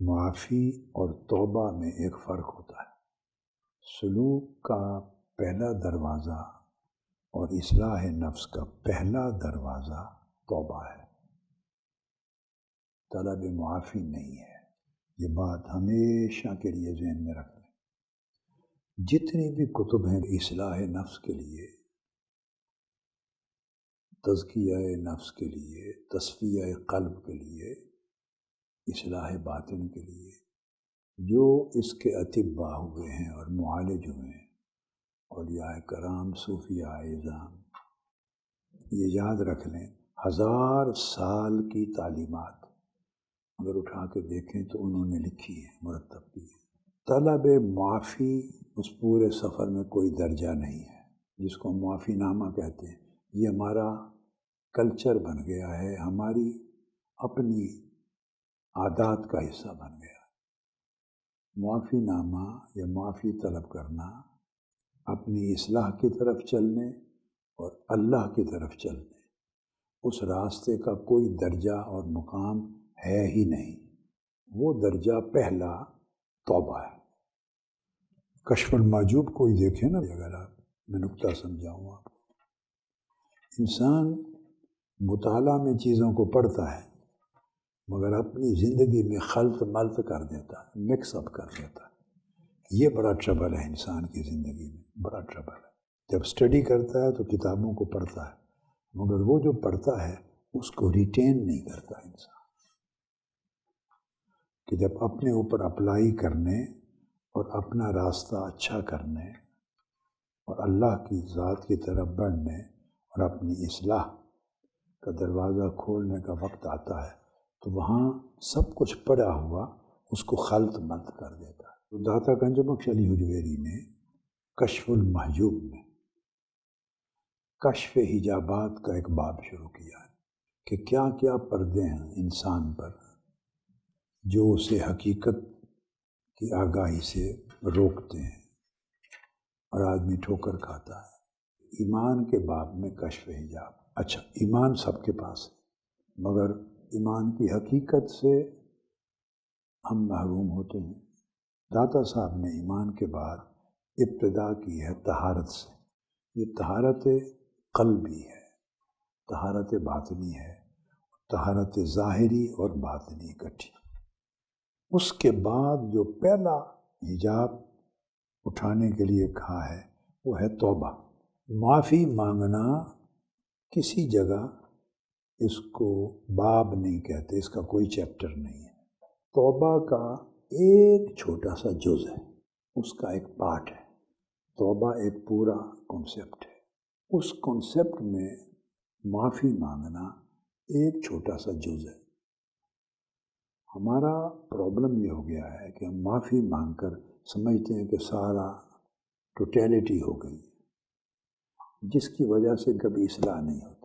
معافی اور توبہ میں ایک فرق ہوتا ہے۔ سلوک کا پہلا دروازہ اور اصلاح نفس کا پہلا دروازہ توبہ ہے۔ طلب معافی نہیں ہے۔ یہ بات ہمیشہ کے لیے ذہن میں رکھ لیں۔ جتنی بھی کتب ہیں اصلاح نفس کے لیے، تزکیہ نفس کے لیے، تصفیہ قلب کے لیے اصلاح باطن کے لیے، جو اس کے اطبا ہوئے ہیں اور معالج ہوئے ہیں، اولیاء کرام صوفیہ اعظام، یہ یاد رکھ لیں، ہزار سال کی تعلیمات، اگر اٹھا کے دیکھیں تو انہوں نے لکھی ہے مرتب کی ہے طلب معافی اس پورے سفر میں کوئی درجہ نہیں ہے، جس کو معافی نامہ کہتے ہیں۔ یہ ہمارا کلچر بن گیا ہے، ہماری اپنی عادات کا حصہ بن گیا۔ معافی نامہ یا معافی طلب کرنا، اپنی اصلاح کی طرف چلنے اور اللہ کی طرف چلنے، اس راستے کا کوئی درجہ اور مقام ہے ہی نہیں۔ وہ درجہ پہلا توبہ ہے۔ کشف الماجوب کوئی دیکھے نا اگر آپ، میں نقطہ سمجھاؤں آپ کو۔ انسان مطالعہ میں چیزوں کو پڑھتا ہے۔ مگر اپنی زندگی میں خلط ملط کر دیتا ہے مکس اپ کر دیتا۔ ہے یہ بڑا ٹربل ہے انسان کی زندگی میں، بڑا ٹربل ہے۔ جب اسٹڈی کرتا ہے تو کتابوں کو پڑھتا ہے، مگر وہ جو پڑھتا ہے، اس کو ریٹین نہیں کرتا انسان۔ کہ جب اپنے اوپر اپلائی کرنے اور اپنا راستہ اچھا کرنے اور اللہ کی ذات کی طرف بڑھنے اور اپنی اصلاح کا دروازہ کھولنے کا وقت آتا ہے تو وہاں سب کچھ پڑا ہوا اس کو خلط ملط کر دیتا۔ ہے تو داتا گنج بخش علی حجویری نے کشف المحجوب میں کشف حجابات کا ایک باب شروع کیا ہے کہ کیا کیا پردے ہیں انسان پر جو اسے حقیقت کی آگاہی سے روکتے ہیں اور آدمی ٹھوکر کھاتا ہے۔ ایمان کے باب میں کشف حجاب۔ اچھا ایمان سب کے پاس ہے، مگر ایمان کی حقیقت سے ہم محروم ہوتے ہیں۔ داتا صاحب نے ایمان کے بعد ابتدا کی ہے تہارت سے۔ یہ تہارت قلبی ہے تہارت باطنی ہے تہارت ظاہری اور باطنی اکٹھی اس کے بعد جو پہلا حجاب اٹھانے کے لیے کہا ہے وہ ہے توبہ۔ معافی مانگنا کسی جگہ اس کو باب نہیں کہتے، اس کا کوئی چیپٹر نہیں ہے۔ توبہ کا ایک چھوٹا سا جز ہے، اس کا ایک پارٹ ہے۔ توبہ ایک پورا کنسیپٹ ہے۔ اس کنسیپٹ میں معافی مانگنا ایک چھوٹا سا جز ہے۔ ہمارا پرابلم یہ ہو گیا ہے کہ ہم معافی مانگ کر سمجھتے ہیں کہ سارا ٹوٹیلٹی ہو گئی جس کی وجہ سے کبھی اصلاح نہیں ہوتی۔